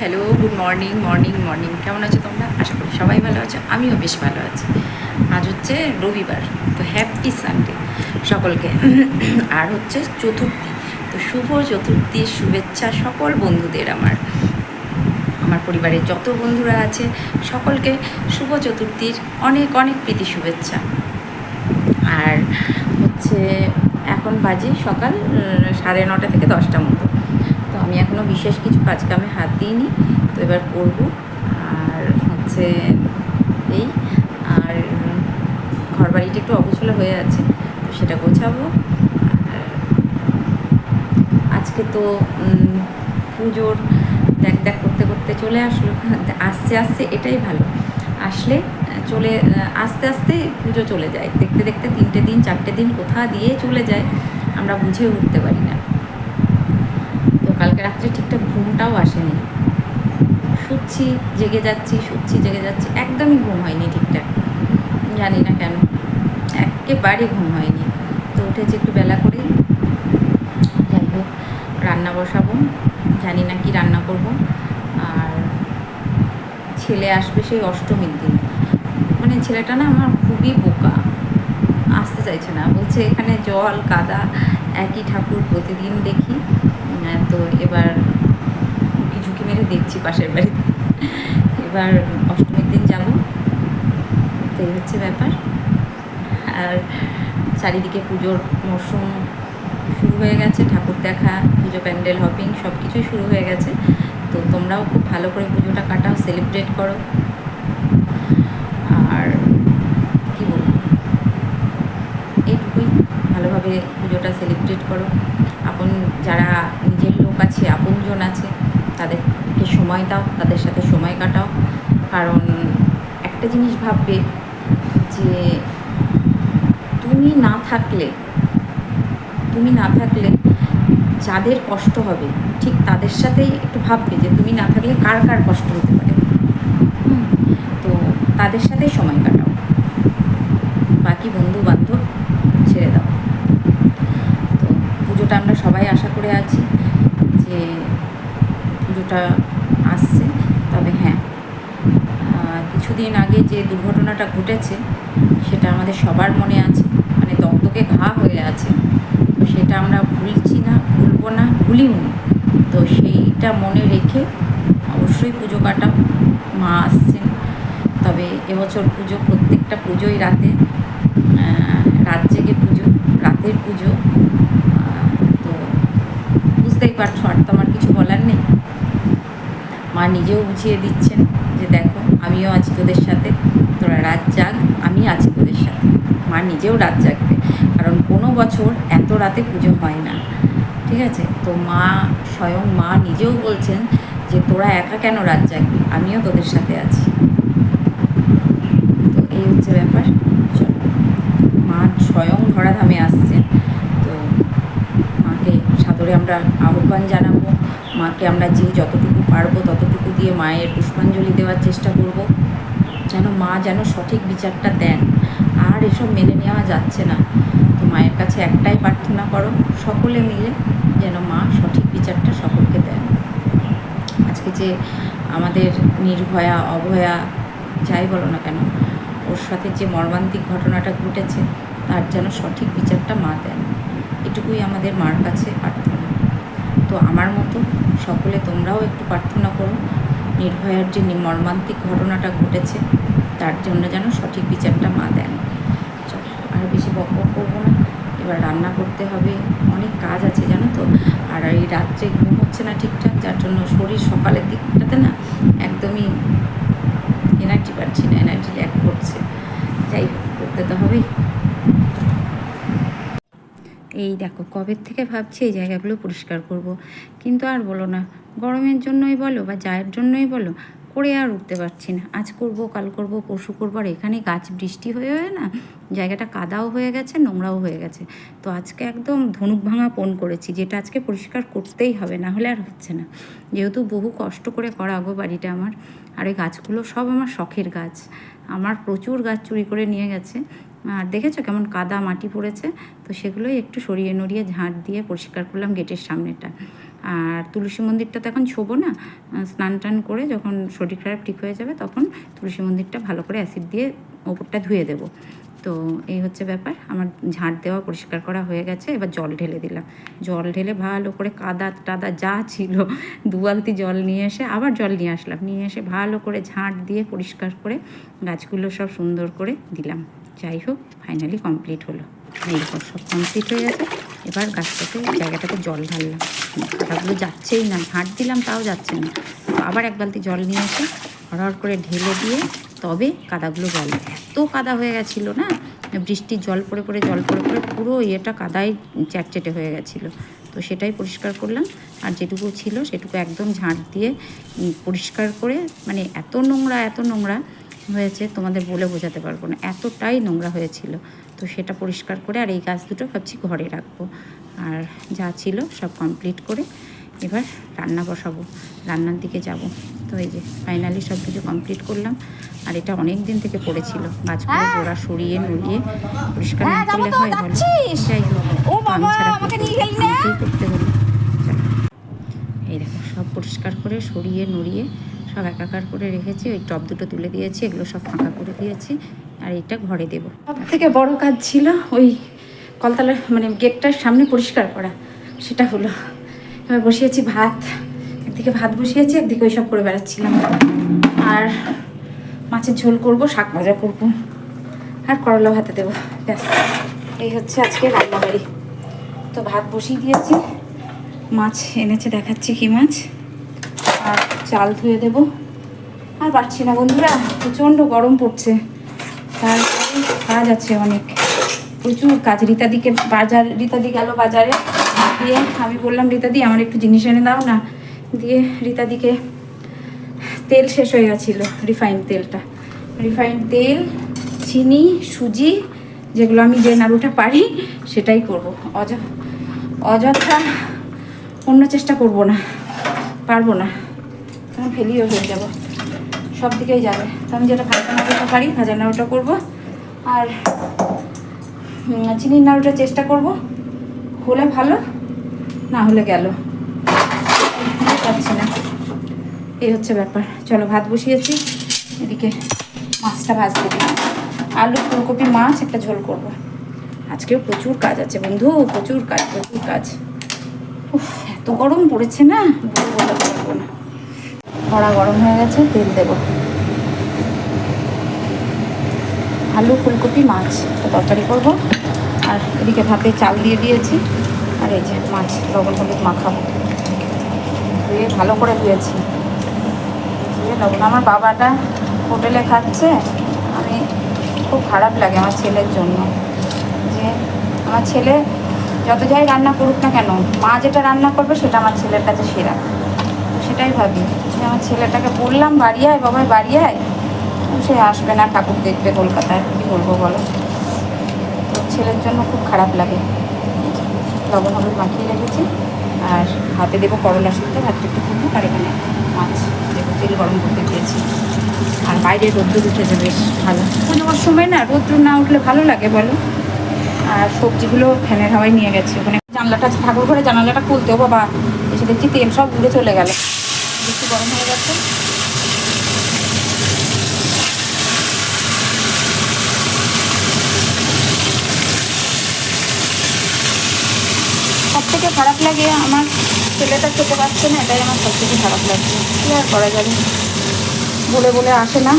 Hello good morning morning morning কেমন আছো তোমরা? আশা করি সবাই ভালো আছো, আমিও বেশ ভালো আছি। আজ হচ্ছে রবিবার, তো হ্যাপি সানডে সকলকে। আর হচ্ছে চতুর্থী, তো শুভ চতুর্থীর শুভেচ্ছা সকল বন্ধুদের আমার। আমার পরিবারের যত বন্ধুরা আছে, সকলকে শুভ চতুর্থীর অনেক অনেক প্রীতি শুভেচ্ছা। আর হচ্ছে এখন বাজে সকাল সাড়ে নটা থেকে দশটা মতো। তো আমি এখনও বিশেষ কিছু কাজ কামে হাত দিইনি, তো এবার করব। আর হচ্ছে এই, আর ঘর বাড়িটা একটু অগোছলো হয়ে আছে, তো সেটা গোছাবো। আজকে তো পুজোর দেখ দেখ করতে করতে চলে আসলো। আসছে আসছে, এটাই ভালো। আসলে চলে, আস্তে আস্তে পুজো চলে যায়। দেখতে দেখতে তিনটে দিন, চারটে দিন কোথা দিয়ে চলে যায়, আমরা বুঝে উঠতে পারি না। কালকে রাত্রে ঠিকঠাক ঘুমটাও আসেনি। শুচ্ছি, জেগে যাচ্ছি, শুচ্ছি, জেগে যাচ্ছি, একদমই ঘুম হয়নি ঠিকঠাক। জানি না কেন, একেবারে ঘুম হয়নি। তো উঠেছি একটু বেলা করে যাই হোক, রান্না বসাবো, জানি না কি রান্না করব। আর ছেলে আসবে সেই অষ্টমীর দিন। মানে ছেলেটা না আমার খুবই বোকা, আসতে চাইছে না। বলছে এখানে জল কাদা একই ঠাকুর প্রতিদিন দেখি। তো এবার ঝুঁকি ঝুঁকি মেরে দেখছি পাশের বাড়িতে। এবার অষ্টমীর দিন যাব, তো এই হচ্ছে ব্যাপার। আর চারিদিকে পুজোর মরশুম শুরু হয়ে গেছে, ঠাকুর দেখা, পুজো প্যান্ডেল হপিং সব কিছুই শুরু হয়ে গেছে। তো তোমরাও খুব ভালো করে পুজোটা কাটাও, সেলিব্রেট করো। আর কি বলব? এইটুকুই। ভালোভাবে পুজোটা সেলিব্রেট করো। আপন যারা নিজের লোক আছে, আপনজন আছে, তাদেরকে সময় দাও, তাদের সাথে সময় কাটাও। কারণ একটা জিনিস ভাববে যে তুমি না থাকলে, তুমি না থাকলে যাদের কষ্ট হবে, ঠিক তাদের সাথেই একটু ভাববে যে তুমি না থাকলে কার কার কষ্ট হতে পারে। তো তাদের সাথেই সময় কাটাও বাকি বন্ধু বান্ধব ছেড়ে দাও তো পুজোটা আমরা সবাই আশা করে আছি যে পুজোটা আসছে। তবে হ্যাঁ কিছুদিন আগে যে দুর্ঘটনাটা ঘটেছে, সেটা আমাদের সবার মনে আছে মানে দগ্ধকে ঘা হয়ে আছে। তো সেটা আমরা ভুলছি না, ভুলবো না ভুলিও নি। তো সেইটা মনে রেখে অবশ্যই পুজো কাটাও, মা আসছেন। তবে এবছর পুজো প্রত্যেকটা পুজোই রাতে রাত জেগে পুজো, রাতের পুজো। পারছ আর তো আমার কিছু বলার নেই। মা নিজেও বুঝিয়ে দিচ্ছেন যে দেখো, আমিও আছি তোদের সাথে, তোরা রাত জাগ, আমি আছি তোদের সাথে। মা নিজেও রাত জাগবে, কারণ কোনো বছর এত রাতে পুজো হয় না। ঠিক আছে? তো মা, স্বয়ং মা নিজেও বলছেন যে তোরা একা কেন রাত জাগবি? আমিও তোদের সাথে আছি। তো এই হচ্ছে ব্যাপার। মা স্বয়ং ধরাধামে আসছেন। তো মাকে সাদরে আমরা আহ্বান জানাব। মাকে আমরা যে যতটুকু পারব ততটুকু দিয়ে মায়ের পুষ্পাঞ্জলি দেওয়ার চেষ্টা করব। যেন মা যেন সঠিক বিচারটা দেন। আর এসব মেনে নেওয়া যাচ্ছে না। তো মায়ের কাছে একটাই প্রার্থনা করো, সকলে মিলে যেন মা সঠিক বিচারটা সকলকে দেন। আজকে যে আমাদের নির্ভয়া, অভয়া, যাই বলো না কেন, ওর সাথে যে মর্মান্তিক ঘটনাটা ঘটেছে, তার যেন সঠিক বিচারটা মা দেন। এটুকুই আমাদের মার কাছে প্রার্থনা। আমার মতো সকলে তোমরাও একটু প্রার্থনা করো। নির্ভয়ার যে মর্মান্তিক ঘটনাটা ঘটেছে, তার জন্য যেন সঠিক বিচারটা মা দেন। চলো, আর বেশি বক করব না। এবার রান্না করতে হবে। অনেক কাজ আছে, জানো তো? আর এই রাত্রে ঘুম হচ্ছে না ঠিকঠাক, যার জন্য শরীর সকালের দিকটাতে না একদমই এনার্জি পাচ্ছি না এনার্জি ল্যাক করছে। যাই করতে তো হবেই। এই দেখো, কবে থেকে ভাবছি এই জায়গাগুলো পরিষ্কার করব। কিন্তু আর বলো না, গরমের জন্যই বলো বা যায়ের জন্যই বলো, করে আর উঠতে পারছি না। আজ করব, কাল করব, পরশু করব, আর এখানে গাছ বৃষ্টি হয়ে হয়ে না, জায়গাটা কাদাও হয়ে গেছে, নোংরাও হয়ে গেছে। তো আজকে একদম ধনুক ভাঙা পণ করেছি, যেটা আজকে পরিষ্কার করতেই হবে, না হলে আর হচ্ছে না। যেহেতু বহু কষ্ট করে করা বাড়িটা আমার, আর এই গাছগুলো সব আমার শখের গাছ। আমার প্রচুর গাছ চুরি করে নিয়ে গেছে। আর দেখেছ কেমন কাদা মাটি পড়েছে? তো সেগুলোই একটু সরিয়ে নড়িয়ে ঝাঁট দিয়ে পরিষ্কার করলাম গেটের সামনেটা। আর তুলসী মন্দিরটা তো এখন ছোবো না স্নান টান করে যখন শরীর খারাপ ঠিক হয়ে যাবে তখন তুলসী মন্দিরটা ভালো করে অ্যাসিড দিয়ে ওপরটা ধুয়ে দেবো। তো এই হচ্ছে ব্যাপার, আমার ঝাঁট দেওয়া পরিষ্কার করা হয়ে গেছে, এবার জল ঢেলে দিলাম। জল ঢেলে ভালো করে কাদা টাদা যা ছিল দু বালতি জল নিয়ে এসে আবার জল নিয়ে আসলাম। নিয়ে এসে ভালো করে ঝাঁট দিয়ে পরিষ্কার করে গাছগুলো সব সুন্দর করে দিলাম। যাই হোক ফাইনালি কমপ্লিট হলো। এইরকম সব কমপ্লিট হয়ে গেছে। এবার গাছটাতে, জায়গাটাতে জল ঢাললাম। কাদাগুলো যাচ্ছেই না, ঝাঁট দিলাম, তাও যাচ্ছে না। আবার এক বালতি জল নিয়ে এসে হড়হড় করে ঢেলে দিয়ে, তবে কাদাগুলো জল, এত কাদা হয়ে গেছিল না বৃষ্টির জল পড়ে পড়ে, জল পড়ে পড়ে, পুরো ইয়েটা কাদায় চ্যাটচেটে হয়ে গেছিল। তো সেটাই পরিষ্কার করলাম। আর যেটুকু ছিল, সেটুকু একদম ঝাঁট দিয়ে পরিষ্কার করে মানে এত নোংরা এত নোংরা হয়েছে তোমাদের বলে বোঝাতে পারব না। এতটাই নোংরা হয়েছিল। তো সেটা পরিষ্কার করে আর এই গাছ দুটো ভাবছি ঘরে রাখব। আর যা ছিল সব কমপ্লিট করে এবার রান্না বসাবো। রান্নার দিকে যাব। তো এই যে ফাইনালি সব কিছু কমপ্লিট করলাম। আর এটা অনেক দিন থেকে পড়েছিল। গাছগুলো গোড়া সরিয়ে নড়িয়ে পরিষ্কার না হ্যাঁ, করলে হয় বলো? যাই হোক করতে হলো। এই দেখো সব পরিষ্কার করে সরিয়ে নড়িয়ে সব একাকার করে রেখেছি, ওই টব দুটো তুলে দিয়েছি, এগুলো সব ফাঁকা করে দিয়েছি, আর এটা ঘরে দেবো। সব থেকে বড় কাজ ছিল ওই কলতলার মানে গেটটার সামনে পরিষ্কার করা, সেটা হলো। এবার বসিয়েছি ভাত, একদিকে ভাত বসিয়েছি, একদিকে ওই সব করে বেড়াচ্ছিলাম। আর মাছের ঝোল করব, শাক ভাজা করব, আর করলা ভাতে দেবো, ব্যাস। এই হচ্ছে আজকে রান্নাবাড়ি। তো ভাত বসিয়ে দিয়েছি, মাছ এনেছে, দেখাচ্ছি কি মাছ। চাল ধুয়ে দেবো। আর পারছি না বন্ধুরা, প্রচণ্ড গরম পড়ছে। তারপরে কাজ আছে অনেক। প্রচুর কাজ। রীতাদিকে বাজার, রীতাদি গেল বাজারে। দিয়ে আমি বললাম, রীতাদি, আমার একটু জিনিস এনে দাও না। দিয়ে রীতাদিকে তেল শেষ হয়ে গেছিল রিফাইন্ড তেলটা। রিফাইন্ড তেল, চিনি, সুজি, যেগুলো আমি যে নাড়ুটা পারি, সেটাই করব। অয অযথা অন্য চেষ্টা করব না, পারব না। তখন ফেলিও হয়ে যাব। সব দিকেই যাবে। তো আমি যেটা ভাজা নাড়ুটা পারি, ভাজা নাড়ুটা করব। আর চিনির নাড়ুটা চেষ্টা করব। হলে ভালো, না হলে গেল। পাচ্ছি না। এই হচ্ছে ব্যাপার। চলো ভাত বসিয়েছি। এদিকে মাছটা ভাজতে দিই। আলু ফুলকপি মাছ, একটা ঝোল করব। আজকেও প্রচুর কাজ আছে বন্ধু, প্রচুর কাজ প্রচুর কাজ। উফ, এত গরম পড়েছে না। কড়া গরম হয়ে গেছে, তেল দেবো। আলু, ফুলকপি, মাছ তরকারি করব। আর এদিকে ভাতে চাল দিয়ে দিয়েছি। আর এই যে মাছ, লবণ হলুদ মাখাবো। ধুয়ে ভালো করে ধুয়েছি। ধুয়ে লবণ, আমার বাবাটা হোটেলে খাচ্ছে। আমি খুব খারাপ লাগে আমার ছেলের জন্য। যে আমার ছেলে যত যাই রান্না করুক না কেন, মা যেটা রান্না করবে সেটা আমার ছেলের কাছে সেরা। সেটাই ভাবি। যে আমার ছেলেটাকে বললাম, বাড়ি আয় বাবাই বাড়ি আয়। সে আসবে না, ঠাকুর দেখবে কলকাতায়। কী বলব বলো? তো ছেলের জন্য খুব খারাপ লাগে। লবণ হলুদ মাখিয়ে রেখেছি। আর হাতে দেবো করলা সিদ্ধ ভাতটা একটু ফুটুক আর এখানে মাছ দেবো, তেল গরম করতে দিয়েছি। আর বাইরে রোদ্দুর উঠেছে, বেশ ভালো। পুজোর সময় না রোদ্দুর না উঠলে ভালো লাগে, বলো? আর সবজিগুলো ফ্যানের হাওয়ায় নিয়ে গেছি। ওখানে জানলাটা ঠাকুর ঘরে জানালাটা খুলতেও, বাবা, এসে দেখছি তেল সব উড়ে চলে গেল। বেশি গরম হয়ে গেছে সব থেকে খারাপ লাগে আমার ছেলেটা খেতে পারছে না, এটাই আমার সব থেকে খারাপ লাগছে কি আর করা যাবে? বলে বলে আসে না।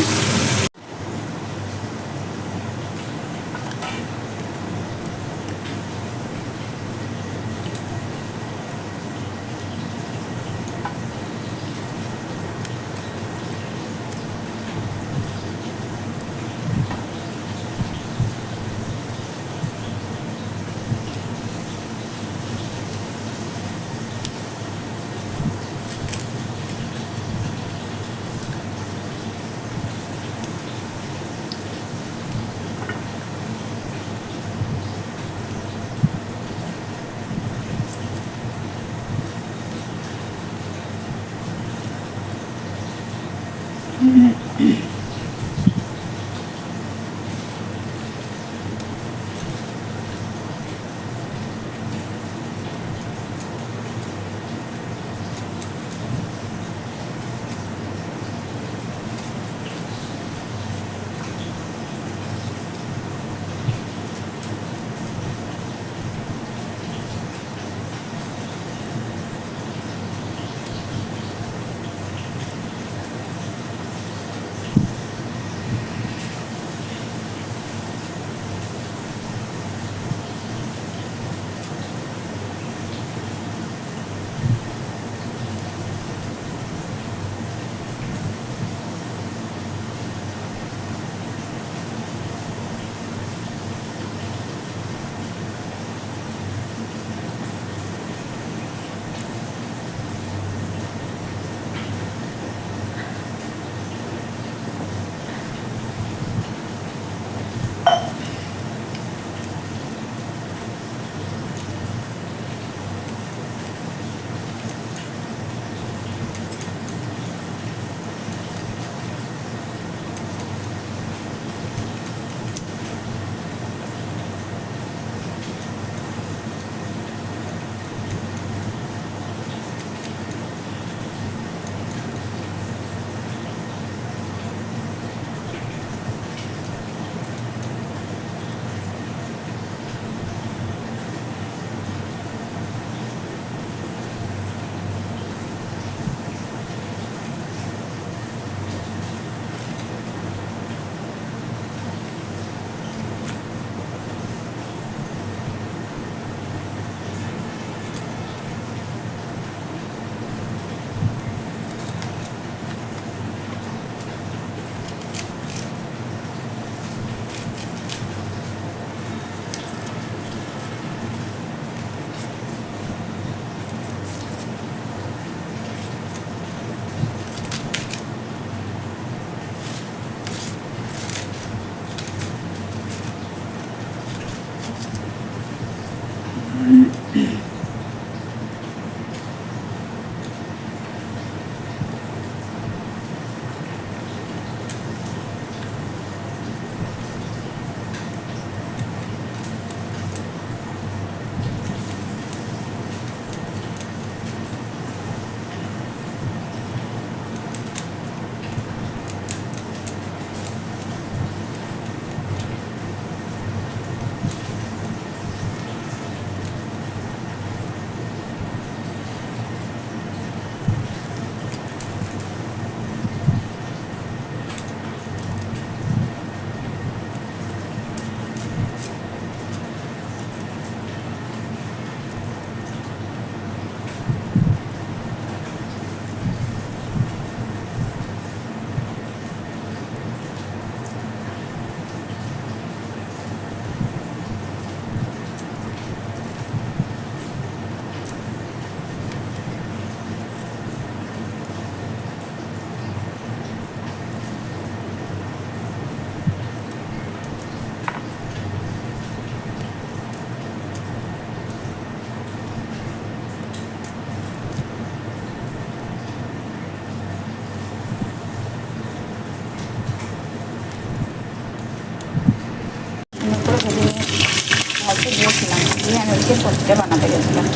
আমি ওইকে সবজিটা বানাতে গেছিলাম।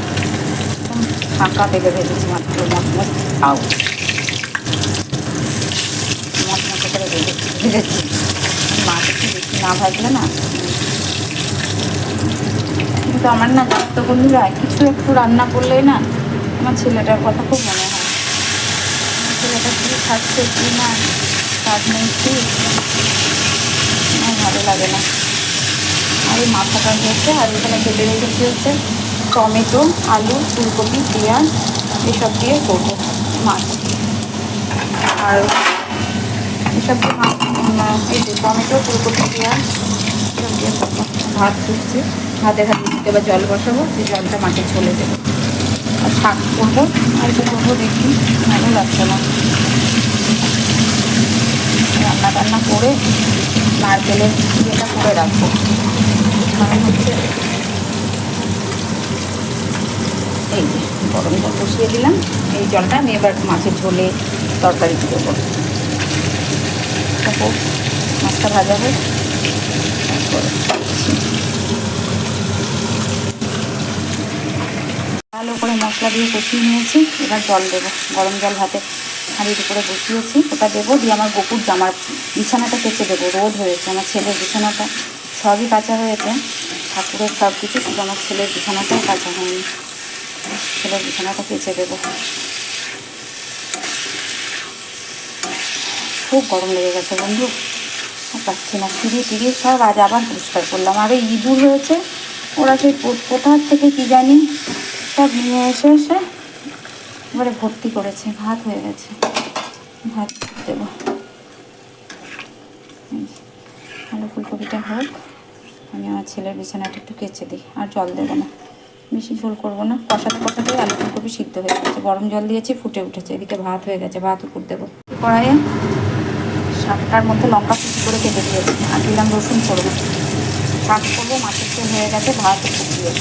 ফাঁকা তেলে ভেজেছি মাত্র মচমচ আউ মচমচে করে ভেজেছি ভেজেছি মাছ একটু বেশি না ভাজলে না। কিন্তু আমার না জানতো বন্ধুরা কিছু একটু রান্না করলেই না আমার ছেলেটার কথা খুব মনে হয়। আমার ছেলেটা কী খাচ্ছে কি না কাজ নেই কি? ভালো লাগে না। আর এই মাথাটা হচ্ছে আর এখানে কেটে রেখেছি হচ্ছে টমেটো, আলু, ফুলকপি, পেঁয়াজ, এসব দিয়ে করব মাছ। আর এসব দিয়ে মাছ টমেটো, ফুলকপি, পেঁয়াজ দিয়ে করব ভাত ফুটছে ভাতে ভাতে দিতে এবার জল বসাবো সেই জলটা মাঠে চলে দেবো আর শাক করব, আর কি করব দেখি, ভালো লাগছে না। রান্না টান্না করে নারকেলের ইয়েটা করে রাখব। কারণ হচ্ছে এই যে, গরম জল বসিয়ে দিলাম। এই জলটা আমি এবার মাছের ঝোলে তরকারি দেবো। তারপর মাছটা ভাজা তারপরে ভালো করে মশলা দিয়ে কষিয়ে নিয়েছি। এবার জল দেবো, গরম জল হাতে হাঁড়ির উপরে বসিয়েছি, ওটা দেবো দিয়ে আমার বকুর জামার বিছানাটা কেচে দেবো, রোদ হয়েছে, আমার ছেলের বিছানাটা। সবই কাঁচা হয়েছে, ঠাকুরের সব কিছু শুধু আমার ছেলের বিছানাটাও কাঁচা হয়নি। ছেলের বিছানাটা কেচে দেবো। খুব গরম লেগে গেছে বন্ধু। পাচ্ছি না সিঁড়ি টিড়ি সব আজ আবার পরিষ্কার করলাম। আর ইঁদুর হয়েছে, ওরা সেই কোথার থেকে কি জানি? সব নিয়ে এসে এসে এবারে ভর্তি করেছে, ভাত হয়ে গেছে। ভাত দেবো। আলু ফুলকপিটা হোক, আমি আমার ছেলের বিছানাটা একটু কেচে দিই, আর জল দেবো না। বেশি ঝোল করব না, কষাতে কষাতে আলু ফুলকপি সিদ্ধ হয়ে গেছে। গরম জল দিয়েছি, ফুটে উঠেছে, এদিকে ভাত হয়ে গেছে, ভাত উপর দেবো। কড়াইয়ে শাকটার মধ্যে লঙ্কা কুচি করে কেটে দিয়েছি, আর দিলাম রসুন করব শাক করব মাছের তেল হয়ে গেছে, ভাত উপর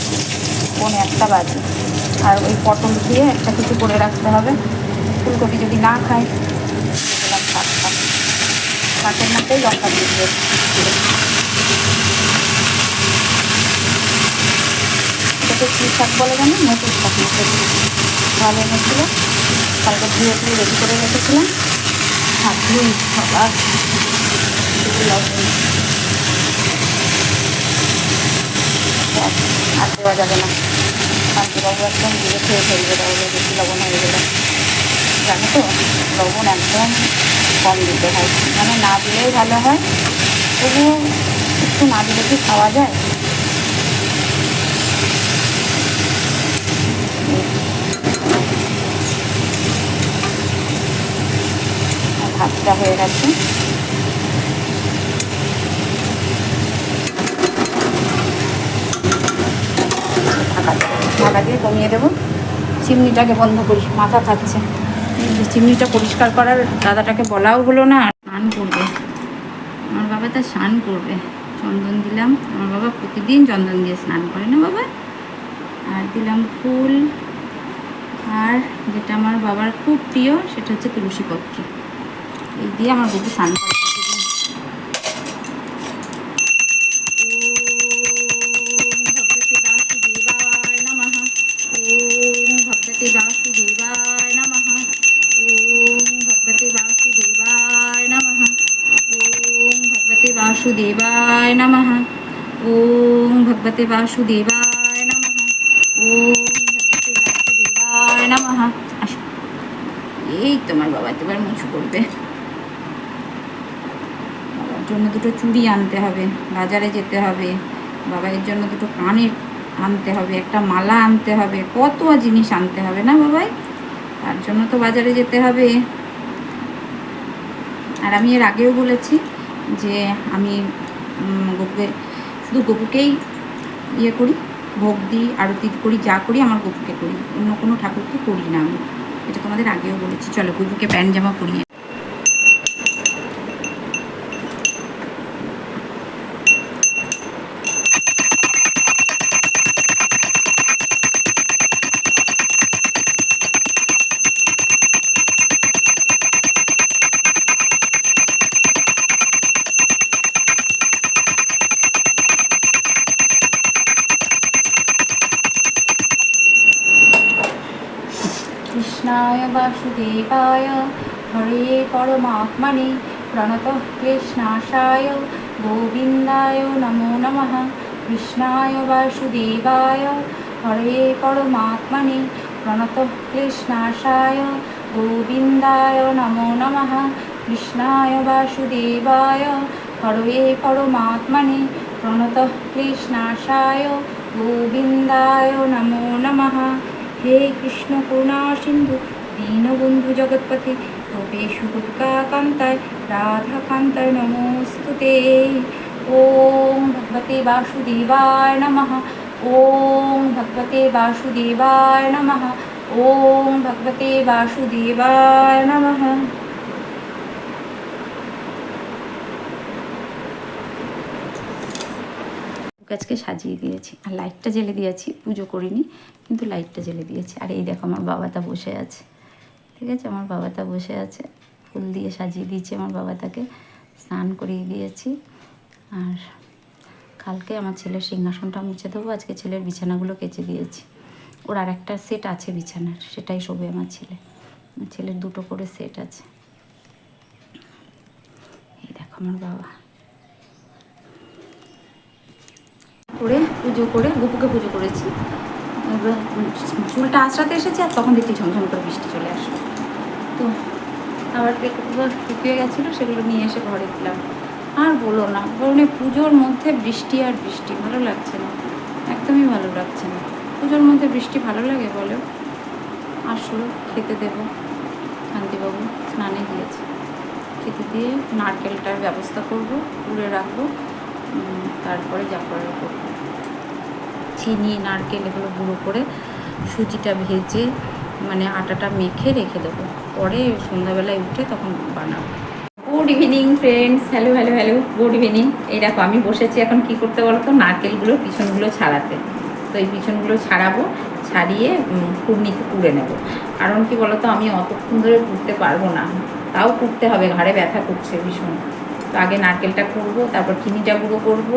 কোন একটা বাজে। আর ওই পটল দিয়ে একটা কিছু করে রাখতে হবে। ফুলকপি যদি না খায় দিয়ে দিলাম শাকটা শাকের মধ্যেই লঙ্কা দিয়ে এটাকে কী শাক বলে জানি? নতুন শাক নতুন ভালো এনেছিল। কালকে ধুয়ে ধুয়ে রেডি করে রেখেছিলাম। হাত ধুই আবার ব্যাস, আর দেওয়া যাবে না শান্তিবাবু একদম দিয়ে খেয়ে ফেলবে তাহলে বেশি লবণ হয়ে গেলে জানো তো লবণ একদম কম দিতে হয় মানে না দিলেই ভালো হয় তবুও একটু না দিলে কি খাওয়া যায় ভাতটা হয়ে গেছে। ঢাকা দিয়ে কমিয়ে দেবো। চিমনিটাকে বন্ধ করি, মাথা খাচ্ছে চিমনিটা পরিষ্কার করার দাদাটাকে বলাও হলো না স্নান করবে। আমার বাবা তা স্নান করবে। চন্দন দিলাম। আমার বাবা প্রতিদিন চন্দন দিয়ে স্নান করে না বাবা? আর দিলাম ফুল। আর যেটা আমার বাবার খুব প্রিয়, সেটা হচ্ছে তুলসী পত্র। এই দিয়ে আমার বাবু স্নান করে। নমঃ ওম ভগবতে বাসুদেবায় নমঃ ওম ভগবতে বাসুদেবায় নমঃ ওম ভগবতে বাসুদেবায় নমঃ আসো। এই তোমার বাবা, এবার মুছু করবে। বাবার জন্য দুটো চুড়ি আনতে হবে, বাজারে যেতে হবে। বাবাইয়ের জন্য দুটো কানের আনতে হবে, একটা মালা আনতে হবে, কত জিনিস আনতে হবে না বাবাই? তার জন্য তো বাজারে যেতে হবে। আর আমি এর আগেও বলেছি যে আমি গপুকে, শুধু গপুকেই ইয়ে করি, ভোগ দিই, আরতি করি, যা করি আমার গপুকে করি। অন্য কোনো ঠাকুরকে করি না আমি। এটা তোমাদের আগেও বলেছি। চলো গপুকে প্যান্ট জামা পরিয়ে পরমাত্মনে প্রণত ক্লেশনাশায় গোবিন্দায় নমো নমঃ কৃষ্ণায় বাসুদেবায় হরে পরমাত্মনে প্রণত ক্লেশনাশায় গোবিন্দায় নমো নমঃ কৃষ্ণায় বাসুদেবায় হরে পরমাত্মনে প্রণত ক্লেশনাশায় গোবিন্দায় নমো নমঃ হে কৃষ্ণ করুণা সিন্ধু দীনবন্ধু জগৎপথে গোপেশু দুর্গাকান্তায় রাধাকান্তায় নমস্তুতে। ওম ভগবতে বাসুদেবায় নমঃ। ওম ভগবতে বাসুদেবায় নমঃ। ওম ভগবতে বাসুদেবায় নমঃ। আজকে সাজিয়ে দিয়েছি। আর লাইটটা জ্বেলে দিয়েছি, পুজো করিনি, কিন্তু লাইটটা জ্বেলে দিয়েছি। আর এই দেখো আমার বাবাটা বসে আছে। ঠিক আছে? আমার বাবাটা বসে আছে। ফুল দিয়ে সাজিয়ে দিয়েছি আমার বাবাটাকে। স্নান করিয়ে দিয়েছি। আর কালকে আমার ছেলের সিংহাসনটা মুছে দেবো। আজকে ছেলের বিছানাগুলো কেচে দিয়েছি। ওর আর একটা সেট আছে বিছানার। সেটাই শোবে আমার ছেলে। ছেলের দুটো করে সেট আছে। এই দেখো আমার বাবা। করে পুজো করে, গোপুকে পুজো করেছি। চুলটা আঁচড়াতে এসেছি আর তখন দেখছি ঝমঝম করে বৃষ্টি চলে আসলো। তো আবার কেকগুলো শুকিয়ে গেছিল, সেগুলো নিয়ে এসে ঘরে দিলাম। আর বলো না মানে পুজোর মধ্যে বৃষ্টি আর বৃষ্টি ভালো লাগছে না, একদমই ভালো লাগছে না। পুজোর মধ্যে বৃষ্টি ভালো লাগে বলো? আসলো, খেতে দেবো। শান্তিবাবু স্নানে গিয়েছে। খেতে দিয়ে নারকেলটার ব্যবস্থা করব পুড়ে রাখব তারপরে যা করার করব। চিনি, নারকেল এগুলো গুঁড়ো করে সুজিটা ভেজে মানে আটাটা মেখে রেখে দেবো। পরে সন্ধ্যাবেলায় উঠে তখন বানাবো। Good evening friends hello hello hello good evening এই দেখো, আমি বসেছি এখন কি করতে বলো তো? নারকেলগুলো, পিছনগুলো ছাড়াতে। তো এই পিছনগুলো ছাড়াবো, ছাড়িয়ে কুড়নিতে কুড়ে নেব। কারণ কি বলতো, আমি অতক্ষণ ধরে কুড়তে পারব না। তাও কুড়তে হবে, ঘাড়ে ব্যথা করছে ভীষণ। তো আগে নারকেলটা কুড়বো তারপর চিনিটা গুঁড়ো করব,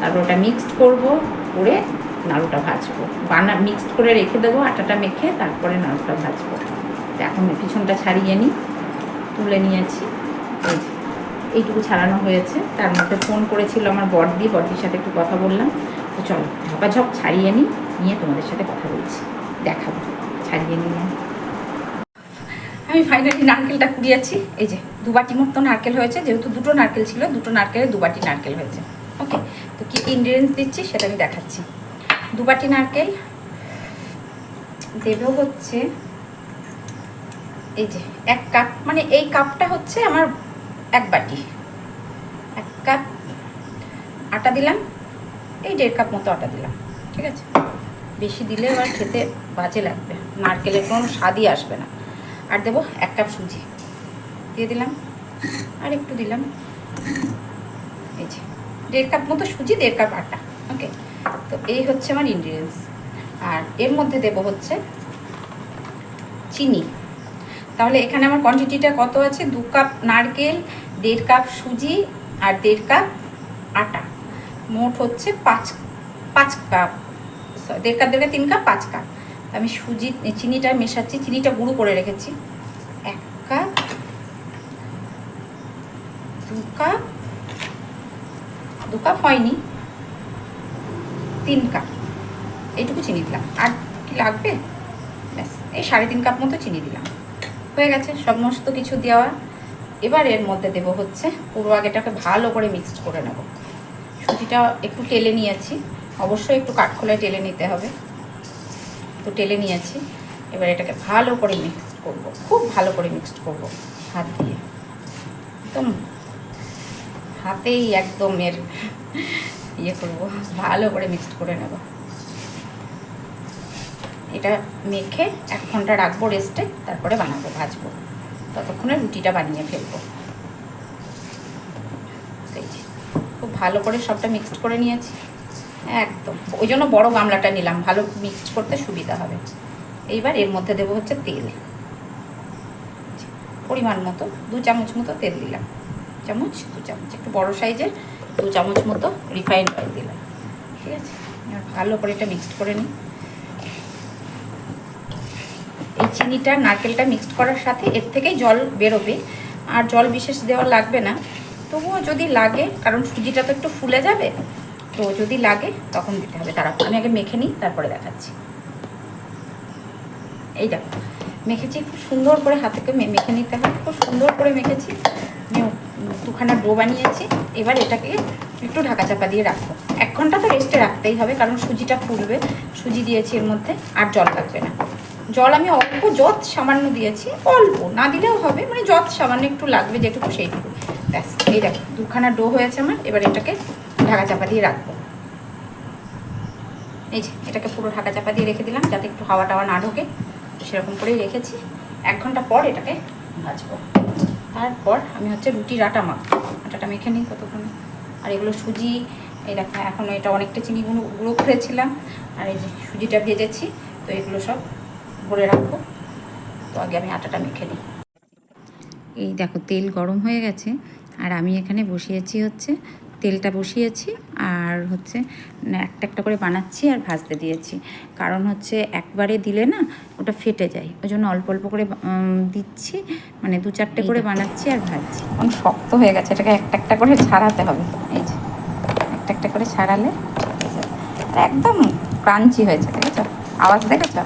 তারপর ওটা মিক্সড করব, করে নাড়ুটা ভাজবো। বানা মিক্সড করে রেখে দেবো, আটাটা মেখে তারপরে নাড়ুটা ভাজবো। এখন পিছনটা ছাড়িয়ে নিই তুলে নিয়েছি। এই এইটুকু ছাড়ানো হয়েছে। তার মধ্যে ফোন করেছিল আমার বড়দি, বড়দির সাথে একটু কথা বললাম। তো চলো, ঝপাঝপ ছাড়িয়ে নিই নিয়ে তোমাদের সাথে কথা বলছি। দেখাবো, ছাড়িয়ে নিয়ে। আমি ফাইনালি নারকেলটা কুড়িয়েছি। এই যে দু বাটি মতো নারকেল হয়েছে, যেহেতু দুটো নারকেল ছিল, দুটো নারকেলে দু বাটি নারকেল হয়েছে। ওকে তো কী ইনগ্রিডিয়েন্টস দিচ্ছি সেটা আমি দেখাচ্ছি। দু বাটি নারকেল। দেব হচ্ছে এই যে এক কাপ মানে এই কাপটা হচ্ছে আমার এক বাটি। এক কাপ আটা দিলাম, এই দেড় কাপ মতো আটা দিলাম, ঠিক আছে? বেশি দিলে আবার খেতে বাজে লাগবে, নারকেলের কোনো স্বাদই আসবে না। আর দেবো এক কাপ সুজি, দিয়ে দিলাম, আর একটু দিলাম, এই যে দেড় কাপ মতো সুজি, দেড় কাপ আটা। তো এই হচ্ছে আমার ইনগ্রিডিয়েন্টস আর এর মধ্যে দেব হচ্ছে চিনি। তাহলে এখানে আমার কোয়ান্টিটিটা কত আছে? দু কাপ নারকেল, দেড় কাপ সুজি আর দেড় কাপ আটা। মোট হচ্ছে পাঁচ পাঁচ কাপ দেড় কাপ দেড় কাপ তিন কাপ পাঁচ কাপ আমি সুজি, চিনিটা মেশাচ্ছি, চিনিটা গুঁড়ো করে রেখেছি। এক কাপ দু কাপ দু কাপ হয়নি। তিন কাপ। এইটুকু চিনি দিলাম। আর কি লাগবে? ব্যাস, এই সাড়ে তিন কাপ মতো চিনি দিলাম। হয়ে গেছে সমস্ত কিছু দেওয়া। এবার এর মধ্যে দেব হচ্ছে পুরো আগেটাকে ভালো করে মিক্সড করে নেব। সুজিটা একটু টেলে নিয়েছি। অবশ্যই একটু কাঠখোলায় টেলে নিতে হবে। তো টেলে নিয়েছি। এবার এটাকে ভালো করে মিক্সড করব। খুব ভালো করে মিক্সড করব হাত দিয়ে। একদম হাতেই একদম এর ইয়ে করব, ভালো করে মিক্সড করে নেব। এটা মেখে এক ঘণ্টা রাখব রেস্টে তারপরে বানাবো, ভাজবো। ততক্ষণে রুটিটা বানিয়ে ফেলব। খুব ভালো করে সবটা মিক্সড করে নিয়েছি। একদম, ওই জন্য বড় গামলাটা নিলাম, ভালো মিক্সড করতে সুবিধা হবে। এইবার এর মধ্যে দেবো হচ্ছে তেল। পরিমাণ মতো, দু চামচ মতো তেল দিলাম। চামচ, দু চামচ, একটু বড় সাইজের দু চামচ মতো রিফাইন্ড অয়েল দিলাম। ঠিক আছে? ভালো করে এটা মিক্সড করে নিই। এই চিনিটা, নারকেলটা মিক্সড করার সাথে এর থেকে জল বেরোবে। আর জল বিশেষ দেওয়া লাগবে না। তবুও যদি লাগে, কারণ সুজিটা তো একটু ফুলে যাবে, তো যদি লাগে তখন দিতে হবে। তারা আমি আগে মেখে নিই, তারপরে দেখাচ্ছি। এই দেখো, মেখেছি, খুব সুন্দর করে হাতেকে মেখে নিতে হবে। খুব সুন্দর করে মেখেছি। আমি দুখানা ডো বানিয়েছি। এবার এটাকে একটু ঢাকা চাপা দিয়ে রাখব। এক ঘণ্টা তো রেস্টে রাখতেই হবে, কারণ সুজিটা ফুলবে। সুজি দিয়েছি এর মধ্যে, আর জল লাগবে না। জল আমি অল্প যত সামান্য দিয়েছি, অল্প, না দিলেও হবে মানে যত সামান্য একটু লাগবে যেটুকু সেইটুকু। ব্যাস, এই দেখো, দুখানা ডো হয়েছে আমার, এবার এটাকে ঢাকা চাপা দিয়ে রাখব। এই যে, এটাকে পুরো ঢাকা চাপা দিয়ে রেখে দিলাম, যাতে একটু হাওয়া টাওয়া না ঢোকে। সেরকম করেই রেখেছি। এক ঘণ্টা পর এটাকে ভাজবো। তারপর আমি হচ্ছে রুটির আটা মাখ আটাটা মেখে নিই কতক্ষণ আর এগুলো সুজি, এই দেখো, এখন এটা অনেকটা চিনি গুঁড়ো গুঁড়ো করেছিলাম। আর এই যে সুজিটা ভেজেছি, তো এগুলো সব ভরে রাখব। তো আগে আমি আটাটা মেখে নিই। এই দেখো, তেল গরম হয়ে গেছে। আর আমি এখানে বসিয়েছি হচ্ছে তেলটা বসিয়েছি আর হচ্ছে একটা একটা করে বানাচ্ছি আর ভাজতে দিয়েছি। কারণ হচ্ছে একবারে দিলে না ওটা ফেটে যায়। ওই জন্য অল্প অল্প করে দিচ্ছি মানে দু চারটে করে বানাচ্ছি আর ভাজছি। এখন শক্ত হয়ে গেছে এটাকে একটা একটা করে ছাড়াতে হবে। এই যে একটা একটা করে ছাড়ালে একদম ক্রাঞ্চি হয়েছে দেখেছ? আওয়াজ দেখেছ?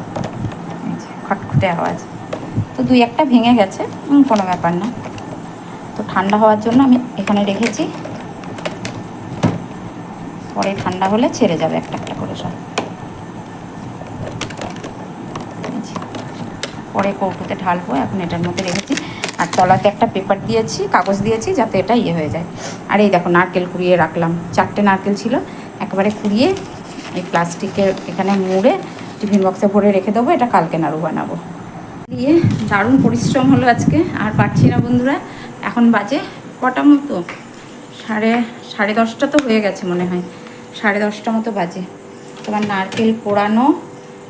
এই যে খটখটে আওয়াজ। তো দুই একটা ভেঙে গেছে কোনো ব্যাপার না। তো ঠান্ডা হওয়ার জন্য আমি এখানে রেখেছি পরে ঠান্ডা হলে ছেড়ে যাবে একটা একটা করে সব। পরে কৌটোতে ঢালবো, এখন এটার মধ্যে রেখেছি। আর তলাতে একটা পেপার দিয়েছি, কাগজ দিয়েছি, যাতে এটা ইয়ে হয়ে যায়। আর এই দেখো, নারকেল কুড়িয়ে রাখলাম। চারটে নারকেল ছিল, একেবারে কুড়িয়ে এই প্লাস্টিকের এখানে মুড়ে টিফিন বক্সে ভরে রেখে দেবো, এটা কালকে নাড়ু বানাবো। দিয়ে দারুণ পরিশ্রম হলো আজকে, আর পারছি না বন্ধুরা। এখন বাজে কটা মতো? সাড়ে সাড়ে দশটা তো হয়ে গেছে মনে হয়। সাড়ে দশটা মতো বাজে। তোমার নারকেল পোড়ানো,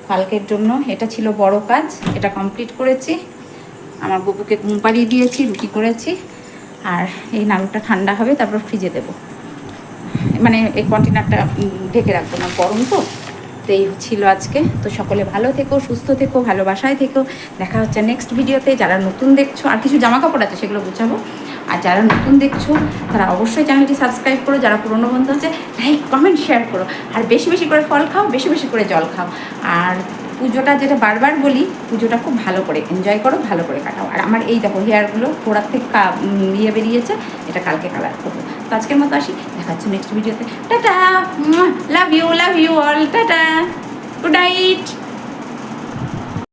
কালকের জন্য। এটা ছিল বড় কাজ, এটা কমপ্লিট করেছি। আমার বুবুকে ঘুম পাড়িয়ে দিয়েছি, রুটি করেছি। আর এই নাড়ুটা ঠান্ডা হবে, তারপর ফ্রিজে দেবো। মানে এই কন্টেনারটা ঢেকে রাখব না, গরম তো। তো এই ছিল আজকে। তো সকলে ভালো থেকো, সুস্থ থেকো, ভালোবাসায় থেকো। দেখা হচ্ছে নেক্সট ভিডিওতে যারা নতুন দেখছ, আর কিছু জামা কাপড় আছে, সেগুলো গুছাবো। আর যারা নতুন দেখছ, তারা অবশ্যই চ্যানেলটি সাবস্ক্রাইব করো। যারা পুরনো বন্ধু আছে লাইক কমেন্ট শেয়ার করো। আর বেশি বেশি করে ফল খাও, বেশি বেশি করে জল খাও। আর পুজোটা যেটা বারবার বলি, পুজোটা খুব ভালো করে এনজয় করো, ভালো করে কাটাও। আর আমার এই দেখো হেয়ারগুলো ফোড়ার থেকে ইয়ে বেরিয়েছে, এটা কালকে কালার করব। তো আজকের মতো আসি, দেখা হচ্ছে নেক্সট ভিডিওতে tata! Love you love you all tata! Good night